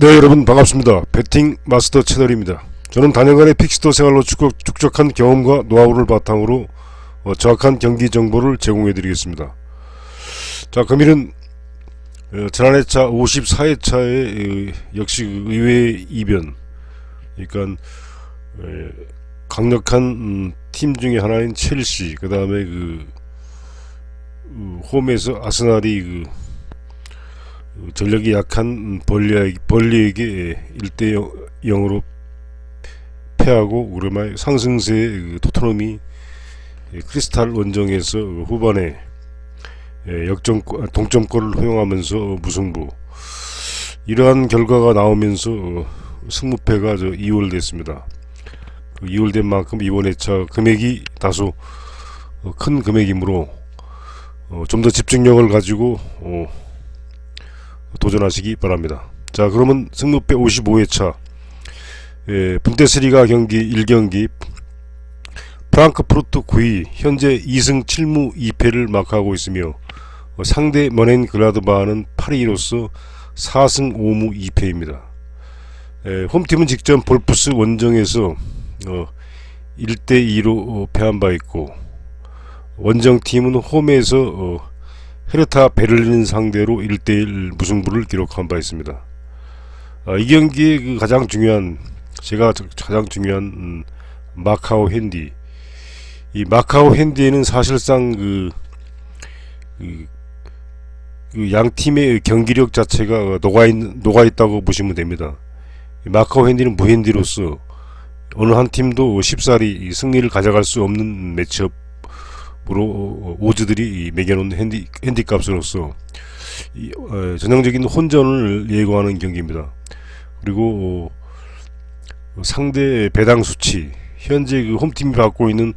네 여러분 반갑습니다. 배팅 마스터 채널입니다. 저는 단연간의 픽스터 생활로 축적, 축적한 경험과 노하우를 바탕으로 어, 정확한 경기 정보를 제공해 드리겠습니다. 자 금일은 어, 지난해차 54회차에 역시 그 의외의 이변 그러니까 에, 강력한 음, 팀 중에 하나인 첼시 그 다음에 그 어, 홈에서 아스날이 그그 전력이 약한 음, 벌리에게, 벌리에게 1대 0으로 패하고 오랜만에 상승세의 그 토트넘이 예, 크리스탈 원정에서 그 후반에 예, 역전 동점골을 허용하면서 무승부 이러한 결과가 나오면서 어, 승무패가 저 2월됐습니다. 그 2월된 만큼 이번 회차 금액이 다소 어, 큰 금액이므로 어, 좀더 집중력을 가지고 어, 도전하시기 바랍니다. 자 그러면 승무패 55회차 예, 분데스리가 경기 1경기 프랑크푸르트 9위 현재 2승 7무 2패를 마크하고 있으며 어, 상대 머넨 글라드바는 8위로서 4승 5무 2패입니다. 예, 홈팀은 직전 볼프스 원정에서 어, 1대2로 어, 패한 바 있고 원정팀은 홈에서 어, 헤르타 베를린 상대로 1대1 무승부를 기록한 바 있습니다. 아, 이 경기의 그 가장 중요한 제가 저- 가장 중요한 음, 마카오 핸디 이 마카오 핸디에는 사실상 그, 그, 그 양 팀의 경기력 자체가 녹아 있 녹아 있다고 보시면 됩니다. 이 마카오 핸디는 무핸디로서 어느 한 팀도 쉽사리 이 승리를 가져갈 수 없는 매치업 으로 어, 오즈들이 이 매겨놓은 핸디, 핸디값으로서 이, 어, 전형적인 혼전을 예고하는 경기입니다. 그리고 어, 상대 배당 수치 현재 그 홈팀이 받고 있는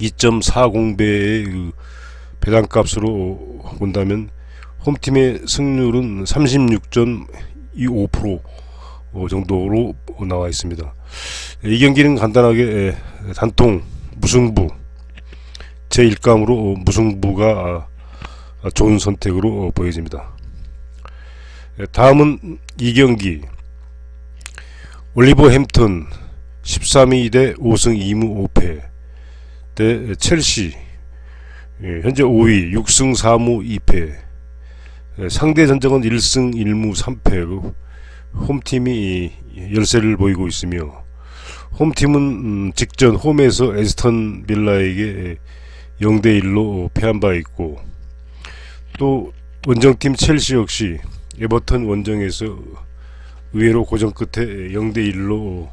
2.40배의 그 배당값으로 본다면 홈팀의 승률은 36.25% 어, 정도로 나와 있습니다. 이 경기는 간단하게 에, 단통 무승부 제 일감으로 무승부가 아, 좋은 선택으로 보여집니다. 예, 다음은 이 경기. 올리버 햄튼 13위 대 5승 2무 5패 대 첼시. 예, 현재 5위 6승 4무 2패. 예, 상대 전적은 1승 1무 3패. 홈팀이 열세를 보이고 있으며 홈팀은 음, 직전 홈에서 에스턴 빌라에게 0대 1로 패한 바 있고 또 원정팀 첼시 역시 에버턴 원정에서 의외로 고전 끝에 0대 1로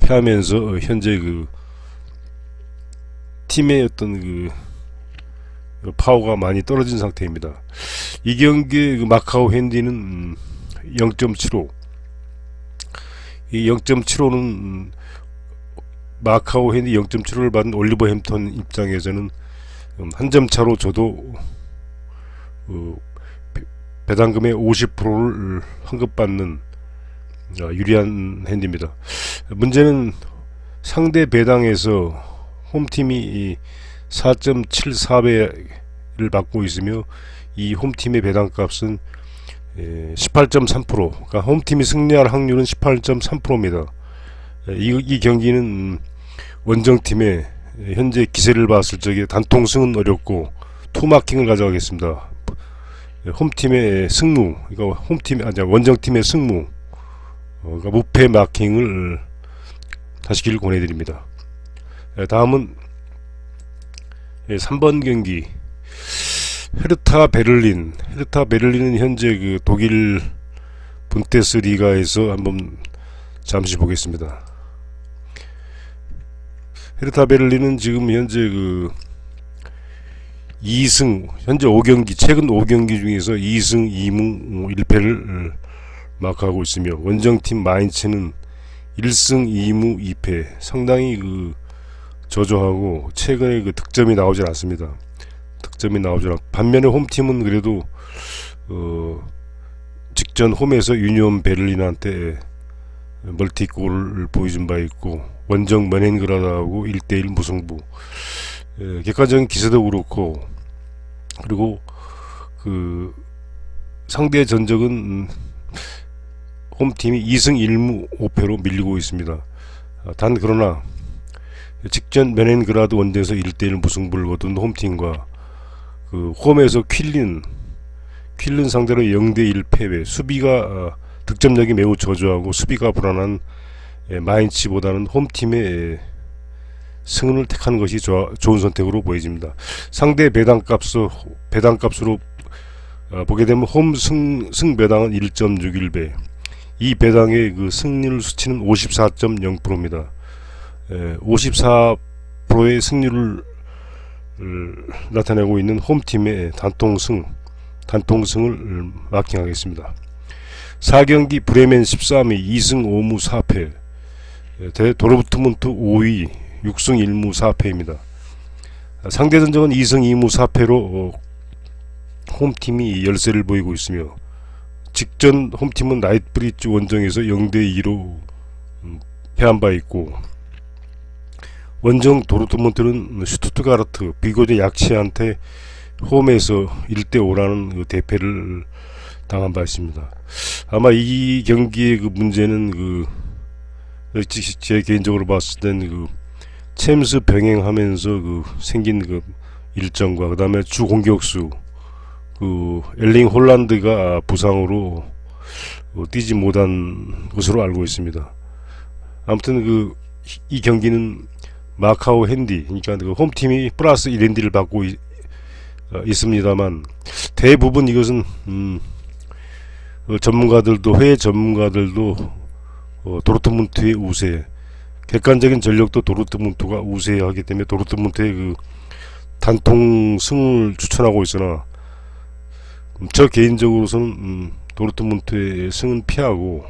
패하면서 현재 그 팀의 어떤 그 파워가 많이 떨어진 상태입니다. 이 경기의 그 마카오 핸디는 음, 0.75. 이 0.75는 마카오 핸디 0.75를 받은 올리버 햄턴 입장에서는 음, 한점 차로 저도 어, 배- 배당금의 50%를 환급받는 어, 유리한 핸디입니다. 문제는 상대 배당에서 홈팀이 이 4.74배를 받고 있으며 이 홈팀의 배당값은 18.3% 그러니까 홈팀이 승리할 확률은 18.3%입니다. 이, 이 경기는 음, 원정팀의 현재 기세를 봤을 적에 단통 승은 어렵고 투마킹을 가져가겠습니다. 홈팀의 승무, 그러니까 홈팀 아니 원정팀의 승무, 어, 그러니까 무패 마킹을 다시길 권해드립니다. 예, 다음은 3번 경기 헤르타 베를린. 헤르타 베를린은 현재 그 독일 분데스리가에서 한번 잠시 보겠습니다. 헤르타 베를린은 지금 현재 그 2승 현재 5경기 최근 5경기 중에서 2승 2무 1패를 마크하고 있으며 원정팀 마인츠는 1승 2무 2패 상당히 그 저조하고 최근에 그 득점이 나오질 않습니다. 득점이 나오질 않. 반면에 홈팀은 그래도 어 직전 홈에서 유니온 베를린한테 멀티골을 보여준 바 있고 원정 머넨그라드하고 1대1 무승부 예, 객관적인 기세도 그렇고 그리고 그 상대 전적은 음, 홈팀이 2승 1무 5패로 밀리고 있습니다. 아, 단 그러나 직전 메넨그라드 원대에서 1대1 무승부를 거둔 홈팀과 그 홈에서 퀼린 퀼린 상대로 0대1 패배 수비가 아, 득점력이 매우 저조하고 수비가 불안한 예, 마인츠보다는 홈팀의 예, 승을 택하는 것이 좋은 선택으로 보여집니다. 상대 배당값으로 배당값으로 어, 보게 되면 홈 승 승배당은 1.61배. 이 배당의 그 승률 수치는 54.0%입니다. 에, 54%의 승률을 을, 나타내고 있는 홈팀의 단통승 단통승을 마킹하겠습니다. 4경기 브레멘 13위 2승 5무 4패 에, 대 도르트문트 5위 6승 1무 4패입니다. 상대 전적은 2승 2무 4패로 어, 홈팀이 열세를 보이고 있으며 직전 홈팀은 나이트브리지 원정에서 0대 2로 음, 패한 바 있고 원정 도르트문트는 슈투트가르트 비교적 약체한테 홈에서 1대 5라는 그 대패를 당한 바 있습니다. 아마 이 경기의 그 문제는 그 제- 제 개인적으로 봤을 땐그 챔스 병행하면서 그 생긴 그 일정과 그 다음에 주 공격수 그 엘링 홀란드가 부상으로 어, 뛰지 못한 것으로 알고 있습니다. 아무튼 그 이 경기는 마카오 핸디 그러니까 그 홈팀이 플러스 1핸디를 받고 있, 어, 있습니다만 대부분 이것은 음, 어, 전문가들도 해외 전문가들도 어, 도르트문트의 우세 객관적인 전력도 도르트문트가 우세하기 때문에 도르트문트의 그 단통 승을 추천하고 있으나 음, 저 개인적으로서는 음, 도르트문트의 승은 피하고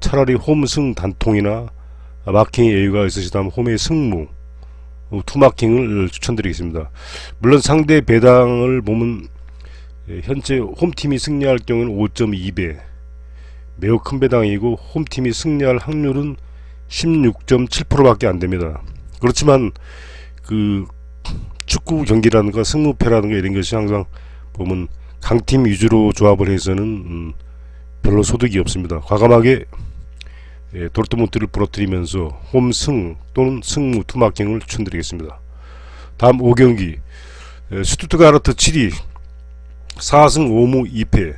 차라리 홈 승 단통이나 마킹의 여유가 있으시다면 홈의 승무 어, 투마킹을 추천드리겠습니다. 물론 상대 배당을 보면 예, 현재 홈팀이 승리할 경우는 5.2배 매우 큰 배당이고 홈팀이 승리할 확률은 16.7%밖에 안 됩니다. 그렇지만 그 축구 경기라든가 승무패라든가 이런 것이 항상 보면 강팀 위주로 조합을 해서는 음, 별로 소득이 없습니다. 과감하게 예, 도르트문트를 부러뜨리면서 홈승 또는 승무 투마킹을 추천드리겠습니다. 다음 5경기 예, 슈투트가르트 7위 4승 5무 2패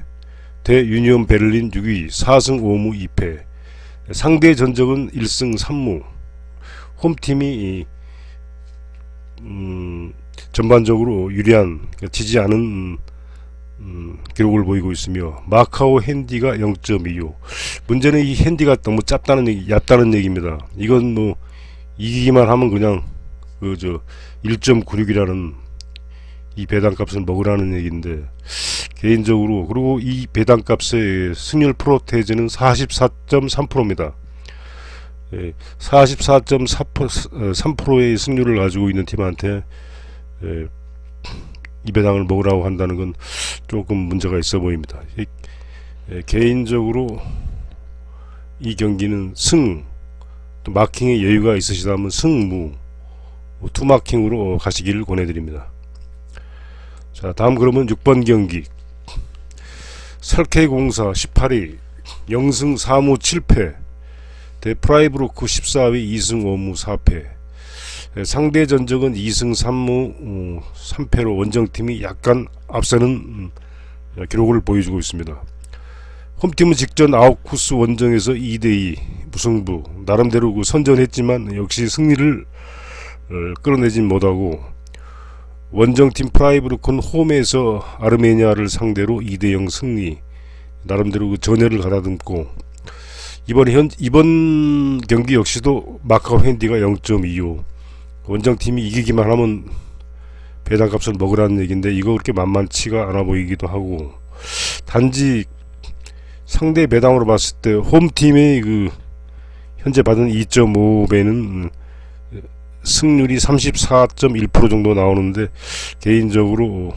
대 유니온 베를린 6위 4승 5무 2패 상대 전적은 1승 3무 홈팀이 이, 음, 전반적으로 유리한 그러니까 지지 않은 음, 음, 기록을 보이고 있으며 마카오 핸디가 0.25 문제는 이 핸디가 너무 짧다는 얘기, 얕다는 얘기입니다. 이건 뭐 이기기만 하면 그냥 그 저 1.96이라는 이 배당값을 먹으라는 얘기인데 개인적으로 그리고 이 배당값의 승률 프로테이즈는 44.3%입니다. 예, 44.3%의 승률을 가지고 있는 팀한테 예, 이 배당을 먹으라고 한다는 건 조금 문제가 있어 보입니다. 이, 예, 개인적으로 이 경기는 승, 또 마킹의 여유가 있으시다면 승무, 뭐 투마킹으로 가시기를 권해드립니다. 자, 다음 그러면 6번 경기. 설케공사 18위, 0승 4무 7패, 대 프라이브로크 14위 2승 5무 4패. 예, 상대 전적은 2승 3무 어, 3패로 원정팀이 약간 앞서는 음, 기록을 보여주고 있습니다. 홈팀은 직전 아웃코스 원정에서 2대2 무승부 나름대로 그 선전했지만 역시 승리를 어, 끌어내진 못하고 원정팀 프라이브루콘 홈에서 아르메니아를 상대로 2대0 승리 나름대로 그 전열을 가다듬고 이번 현 이번 경기 역시도 마카오 핸디가 0.25 원정팀이 이기기만 하면 배당값을 먹으라는 얘기인데 이거 그렇게 만만치가 않아 보이기도 하고 단지 상대 배당으로 봤을 때 홈팀의 그 현재 받은 2.5배는 승률이 34.1% 정도 나오는데 개인적으로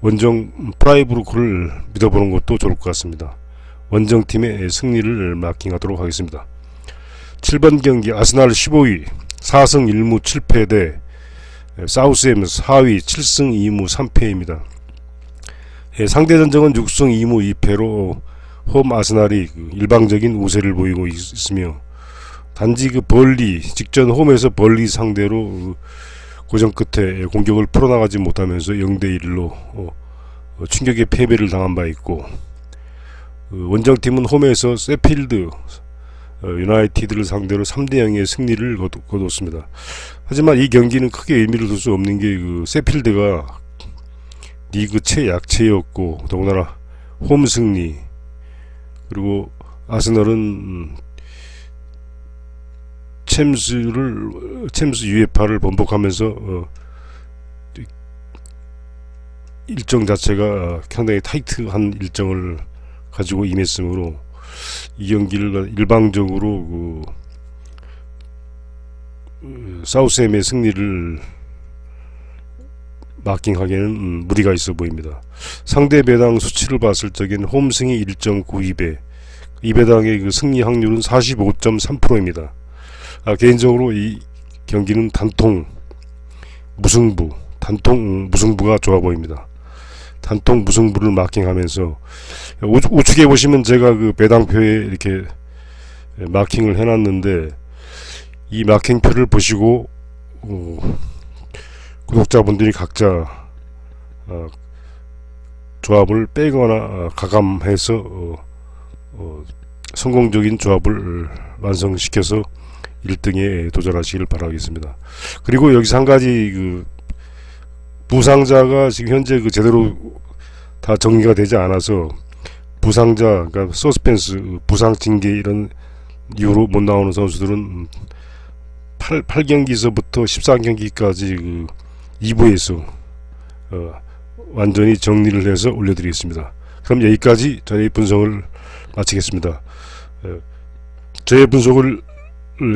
원정 프라이브루크를 믿어보는 것도 좋을 것 같습니다. 원정팀의 승리를 마킹하도록 하겠습니다. 7번 경기 아스날 15위 4승 1무 7패 대 사우스햄 4위 7승 2무 3패입니다. 예, 상대 전적은 6승 2무 2패로 홈 아스날이 그 일방적인 우세를 보이고 있- 있으며 단지 그 벌리 직전 홈에서 벌리 상대로 그 고전 끝에 공격을 풀어나가지 못하면서 0대 1로 어, 어, 충격의 패배를 당한 바 있고 그 원정팀은 홈에서 세필드 어, 유나이티드를 상대로 3대 0의 승리를 거뒀습니다. 하지만 이 경기는 크게 의미를 둘 수 없는 게 그 세필드가 리그 최약체였고 더군다나 홈 승리 그리고 아스널은 음, 챔스를 챔스 UEFA를 번복하면서 어, 일정 자체가 상당히 타이트한 일정을 가지고 임했으므로 이 경기를 일방적으로 그 어, 사우스햄의 승리를 마킹하기에는 음, 무리가 있어 보입니다. 상대 배당 수치를 봤을 적엔 홈 승이 1.92배, 이 배당의 그 승리 확률은 45.3%입니다. 아, 개인적으로 이 경기는 단통 무승부, 단통 음, 무승부가 좋아 보입니다. 단통 무승부를 마킹하면서 우, 우측에 보시면 제가 그 배당표에 이렇게 마킹을 해놨는데 이 마킹표를 보시고 어, 구독자분들이 각자 어, 조합을 빼거나 어, 가감해서 어, 어, 성공적인 조합을 완성시켜서 1등에 도전하시길 바라겠습니다. 그리고 여기서 한 가지 그 부상자가 지금 현재 그 제대로 다 정리가 되지 않아서 부상자 그러니까 서스펜스 부상 징계 이런 이유로 못 나오는 선수들은 8, 8경기서부터 13경기까지 그 2부에서 어, 완전히 정리를 해서 올려드리겠습니다. 그럼 여기까지 저희 분석을 마치겠습니다. 어, 저의 분석을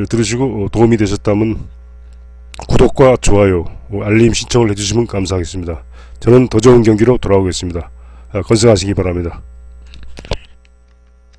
들으시고 어, 도움이 되셨다면 구독과 좋아요, 어, 알림 신청을 해주시면 감사하겠습니다. 저는 더 좋은 경기로 돌아오겠습니다. 아, 건승하시기 바랍니다.